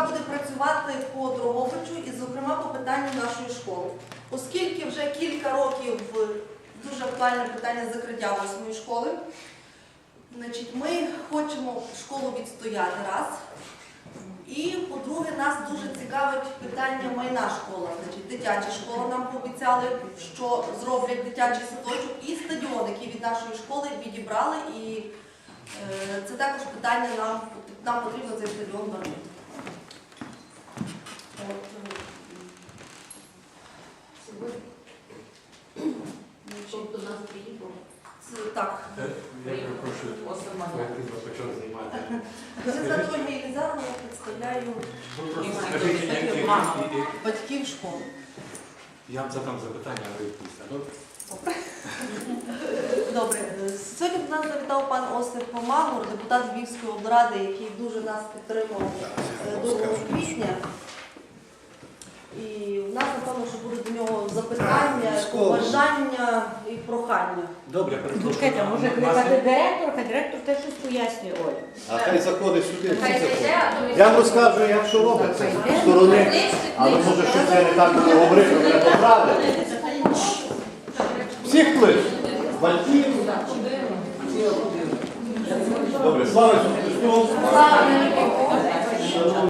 яка буде працювати по Дрогобичу і, зокрема, по питанню нашої школи. Оскільки вже кілька років дуже актуальне питання закриття восьмої школи, значить, ми хочемо школу відстояти раз. І, по-друге, нас дуже цікавить питання майна школа. Значить, дитяча школа нам пообіцяли, що зроблять дитячий садочок і стадіон, який від нашої школи відібрали. І е, це також питання нам, нам потрібно цей стадіон вернути. От, е, значить, Тобто нас так. Е, Я перепрошую, ви почали я представляю які- батьків школи. я вам задам запитання, а ви. Добре? Добре, сьогодні до нас завітав пан Осип Магур, депутат Львівської облради, який дуже нас підтримав е, до квітня. І в нас, напевно, що будуть до нього запитання, побажання і прохання. Добре, перепрошую. Чекайте, може Нас- кликати директора, хай директор теж щось пояснює Оля. А хай заходить сюди. всі Хай заходять. Я вам розкажу, як що робиться з сторони. Але може щось я не так буду говорити, треба поправити. Всіх клич. Батьків. Добре, слава Ісусу Христу. Слава